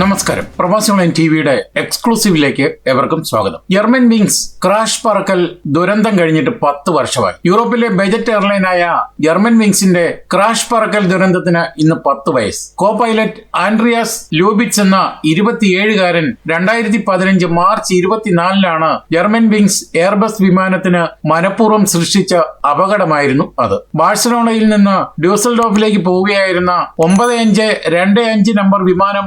നമസ്കാരം. പ്രവാസി ഓൺലൈൻ ടിവിയുടെ എക്സ്ക്ലൂസീവിലേക്ക് എവർക്കും സ്വാഗതം. ജർമ്മൻ വിങ്സ് ക്രാഷ് പറക്കൽ ദുരന്തം കഴിഞ്ഞിട്ട് പത്ത് വർഷമായി. യൂറോപ്പിലെ ബജറ്റ് എയർലൈനായ ജർമ്മൻ വിങ്സിന്റെ ക്രാഷ് പറക്കൽ ദുരന്തത്തിന് ഇന്ന് പത്ത് വയസ്സ്. കോ പൈലറ്റ് ആൻഡ്രിയാസ് ലൂബിറ്റ്സ് എന്ന ഇരുപത്തിയേഴുകാരൻ രണ്ടായിരത്തി പതിനഞ്ച് മാർച്ച് ഇരുപത്തിനാലിലാണ് ജർമ്മൻ വിങ്സ് എയർബസ് വിമാനത്തിന് മനഃപൂർവം സൃഷ്ടിച്ച അപകടമായിരുന്നു അത്. ബാഴ്സലോണയിൽ നിന്ന് ഡ്യൂസൽഡോഫിലേക്ക് പോവുകയായിരുന്ന ഒമ്പത് അഞ്ച് രണ്ട് അഞ്ച് നമ്പർ വിമാനം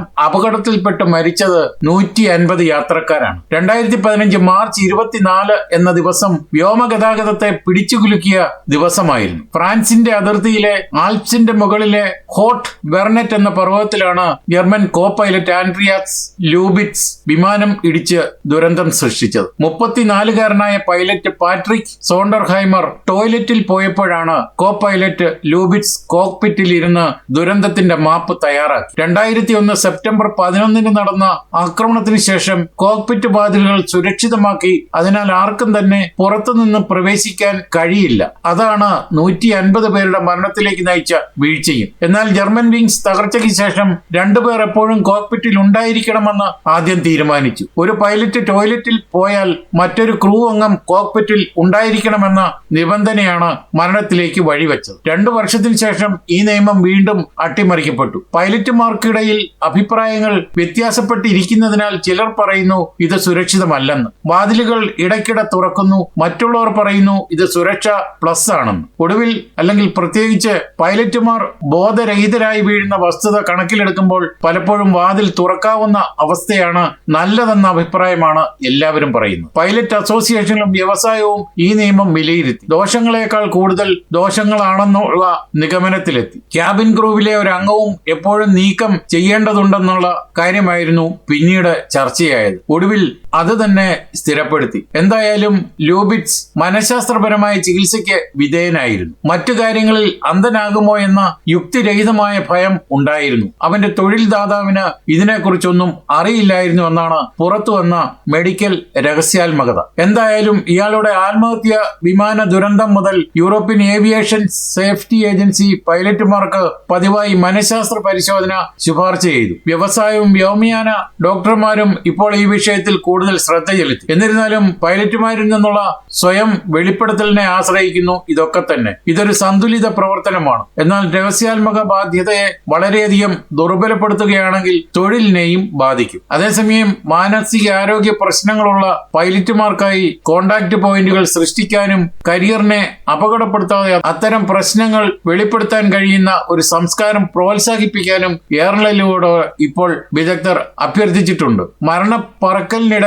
അപകടത്തിൽപ്പെട്ട് മരിച്ചത് നൂറ്റി അൻപത് യാത്രക്കാരാണ്. രണ്ടായിരത്തി പതിനഞ്ച് മാർച്ച് ഇരുപത്തിനാല് എന്ന ദിവസം വ്യോമഗതാഗതത്തെ പിടിച്ചുകുലുക്കിയ ദിവസമായിരുന്നു. ഫ്രാൻസിന്റെ അതിർത്തിയിലെ ആൽപ്സിന്റെ മുകളിലെ ഹോട്ട് ബെർനെറ്റ് എന്ന പർവതത്തിലാണ് German co pilot Andreas Lubitz വിമാനം ഇടിച്ച് ദുരന്തം സൃഷ്ടിച്ചത്. മുപ്പത്തിനാലുകാരനായ പൈലറ്റ് പാട്രിക് സോണ്ടർഹൈമർ ടോയ്ലറ്റിൽ പോയപ്പോഴാണ് കോ പൈലറ്റ് ലൂബിറ്റ്സ് കോക്പിറ്റിൽ ഇരുന്ന് ദുരന്തത്തിന്റെ മാപ്പ് തയ്യാറാക്കി. രണ്ടായിരത്തി ഒന്ന് സെപ്റ്റംബർ പതിനൊന്നിന് നടന്ന ആക്രമണത്തിന് ശേഷം കോക്പിറ്റ് വാതിലുകൾ സുരക്ഷിതമാക്കി അതിനാൽ ആർക്കും തന്നെ പുറത്തുനിന്ന് പ്രവേശിക്കാൻ കഴിയില്ല. അതാണ് നൂറ്റി അൻപത് പേരുടെ മരണത്തിലേക്ക് നയിച്ച വീഴ്ചയും. എന്നാൽ ജർമ്മൻ വിങ്സ് തകർച്ചയ്ക്ക് ശേഷം രണ്ടുപേർ എപ്പോഴും കോക്പിറ്റിൽ ഉണ്ടായിരിക്കണമെന്ന് ആദ്യം തീരുമാനിച്ചു. ഒരു പൈലറ്റ് ടോയ്ലറ്റിൽ പോയാൽ മറ്റൊരു ക്രൂ അംഗം കോക്പിറ്റിൽ ഉണ്ടായിരിക്കണമെന്ന നിബന്ധനയാണ് മരണത്തിലേക്ക് വഴിവെച്ചത്. രണ്ടു വർഷത്തിന് ശേഷം ഈ നിയമം വീണ്ടും അട്ടിമറിക്കപ്പെട്ടു. പൈലറ്റുമാർക്കിടയിൽ അഭിപ്രായങ്ങൾ വ്യത്യാസപ്പെട്ടിരിക്കുന്നതിനാൽ ചിലർ പറയുന്നു ഇത് സുരക്ഷിതമല്ലെന്ന്. വാതിലുകൾ ഇടയ്ക്കിടെ തുറക്കുന്നു മറ്റുള്ളവർ പറയുന്നു ഇത് സുരക്ഷ പ്ലസ് ആണെന്ന്. ഒടുവിൽ അല്ലെങ്കിൽ പ്രത്യേകിച്ച് പൈലറ്റുമാർ ബോധരഹിതരായി വീഴുന്ന വസ്തുത കണക്കിലെടുക്കുമ്പോൾ പലപ്പോഴും വാതിൽ തുറക്കാവുന്ന അവസ്ഥയാണ് നല്ലതെന്ന അഭിപ്രായമാണ് എല്ലാവരും പറയുന്നത്. പൈലറ്റ് അസോസിയേഷനും വ്യവസായവും ഈ നിയമം വിലയിരുത്തി. ദോഷങ്ങളെക്കാൾ കൂടുതൽ ദോഷങ്ങളാണെന്നുള്ള നിഗമനത്തിലെത്തി. ക്യാബിൻ ക്രൂവിലെ ഒരു അംഗവും എപ്പോഴും നീക്കം ചെയ്യേണ്ടതുണ്ടെന്നുള്ള കാര്യമായിരുന്നു പിന്നീട് ചർച്ചയായത്. ഒടുവിൽ അത് തന്നെ സ്ഥിരപ്പെടുത്തി. എന്തായാലും ലൂബിറ്റ്സ് മനഃശാസ്ത്രപരമായ ചികിത്സയ്ക്ക് വിധേയനായിരുന്നു. മറ്റു കാര്യങ്ങളിൽ അന്ധനാകുമോ എന്ന യുക്തിരഹിതമായ ഭയം ഉണ്ടായിരുന്നു. അവന്റെ തൊഴിൽ ദാതാവിന് ഇതിനെക്കുറിച്ചൊന്നും അറിയില്ലായിരുന്നു എന്നാണ് പുറത്തു വന്ന മെഡിക്കൽ രഹസ്യാത്മകത. എന്തായാലും ഇയാളുടെ ആത്മഹത്യ വിമാന ദുരന്തം മുതൽ യൂറോപ്യൻ ഏവിയേഷൻ സേഫ്റ്റി ഏജൻസി പൈലറ്റുമാർക്ക് പതിവായി മനഃശാസ്ത്ര പരിശോധന ശുപാർശ ചെയ്തു. വ്യവസായവും വ്യോമയാന ഡോക്ടർമാരും ഇപ്പോൾ ഈ വിഷയത്തിൽ കൂടുതൽ ശ്രദ്ധ ചെലുത്തി. എന്നിരുന്നാലും പൈലറ്റുമാരിൽ നിന്നുള്ള സ്വയം വെളിപ്പെടുത്തലിനെ ആശ്രയിക്കുന്നു ഇതൊക്കെ തന്നെ. ഇതൊരു സന്തുലിത പ്രവർത്തനമാണ്. എന്നാൽ രഹസ്യാത്മക ബാധ്യതയെ വളരെയധികം ദുർബലപ്പെടുത്തുകയാണെങ്കിൽ തൊഴിലിനെയും ബാധിക്കും. അതേസമയം മാനസിക ആരോഗ്യ പ്രശ്നങ്ങളുള്ള പൈലറ്റുമാർക്കായി കോണ്ടാക്ട് പോയിന്റുകൾ സൃഷ്ടിക്കാനും കരിയറിനെ അപകടപ്പെടുത്താതെ അത്തരം പ്രശ്നങ്ങൾ വെളിപ്പെടുത്താൻ കഴിയുന്ന ഒരു സംസ്കാരം പ്രോത്സാഹിപ്പിക്കാനും എയർലൈനിലൂടെ ഇപ്പോൾ വിദഗ്ധർ അഭ്യർത്ഥിച്ചിട്ടുണ്ട്.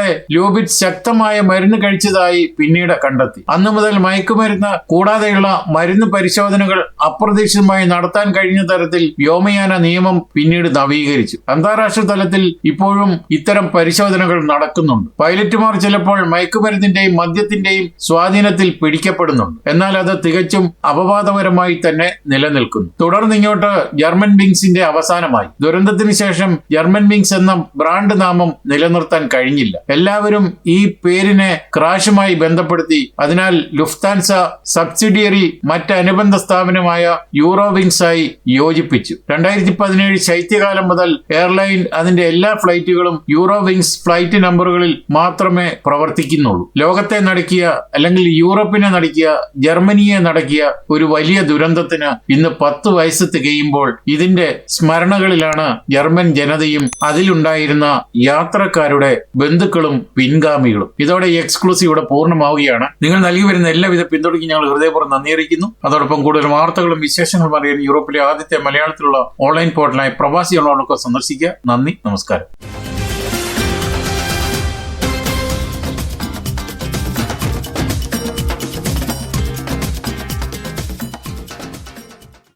മരണപ്പറക്കലിനിടെ ലൂബിറ്റ് ശക്തമായ മരുന്ന് കഴിച്ചതായി പിന്നീട് കണ്ടെത്തി. അന്നു മുതൽ മയക്കുമരുന്ന് കൂടാതെയുള്ള മരുന്ന് പരിശോധനകൾ അപ്രതീക്ഷിതമായി നടത്താൻ കഴിഞ്ഞ തരത്തിൽ വ്യോമയാന നിയമം പിന്നീട് നവീകരിച്ചു. അന്താരാഷ്ട്ര തലത്തിൽ ഇപ്പോഴും ഇത്തരം പരിശോധനകൾ നടക്കുന്നുണ്ട്. പൈലറ്റുമാർ ചിലപ്പോൾ മയക്കുമരുന്നിന്റെയും മദ്യത്തിന്റെയും സ്വാധീനത്തിൽ പിടിക്കപ്പെടുന്നുണ്ട്. എന്നാൽ അത് തികച്ചും അപവാദപരമായി തന്നെ നിലനിൽക്കുന്നു. തുടർന്ന് ഇങ്ങോട്ട് ജർമ്മൻ വിങ്സിന്റെ അവസാനമായി. ദുരന്തത്തിന് ശേഷം ജർമ്മൻ വിങ്സ് എന്ന ബ്രാൻഡ് നാമം നിലനിർത്താൻ കഴിഞ്ഞില്ല. എല്ലാവരും ഈ പേരിനെ ക്രാഷുമായി ബന്ധപ്പെടുത്തി. അതിനാൽ ലുഫ്താൻസ സബ്സിഡിയറി മറ്റ് അനുബന്ധ സ്ഥാപനമായ യൂറോവിങ്സ് ആയി യോജിപ്പിച്ചു. രണ്ടായിരത്തി പതിനേഴ് ശൈത്യകാലം മുതൽ എയർലൈൻ അതിന്റെ എല്ലാ ഫ്ലൈറ്റുകളും യൂറോവിങ്സ് ഫ്ലൈറ്റ് നമ്പറുകളിൽ മാത്രമേ പ്രവർത്തിക്കുന്നുള്ളൂ. ലോകത്തെ നടക്കിയ അല്ലെങ്കിൽ യൂറോപ്പിനെ നടക്കിയ ജർമ്മനിയെ നടക്കിയ ഒരു വലിയ ദുരന്തത്തിന് ഇന്ന് പത്ത് വയസ്സ് തികയുമ്പോൾ ഇതിന്റെ സ്മരണകളിലാണ് ജർമ്മൻ ജനതയും അതിലുണ്ടായിരുന്ന യാത്രക്കാരുടെ ബന്ധുക്കളും പിൻഗാമികളും. ഇതോടെ എക്സ്ക്ലൂസീവ് ഇവിടെ പൂർണമാവുകയാണ്. നിങ്ങൾ നൽകി വരുന്ന എല്ലാവിധ പിന്തുണയ്ക്കും ഞങ്ങൾ ഹൃദയപൂർവം നന്ദി അറിയിക്കുന്നു. അതോടൊപ്പം കൂടുതൽ വാർത്തകളും വിശേഷങ്ങളും അറിയാൻ യൂറോപ്പിലെ ആദ്യത്തെ മലയാളത്തിലുള്ള ഓൺലൈൻ പോർട്ടലായ പ്രവാസി സന്ദർശിക്കുക. നന്ദി നമസ്കാരം.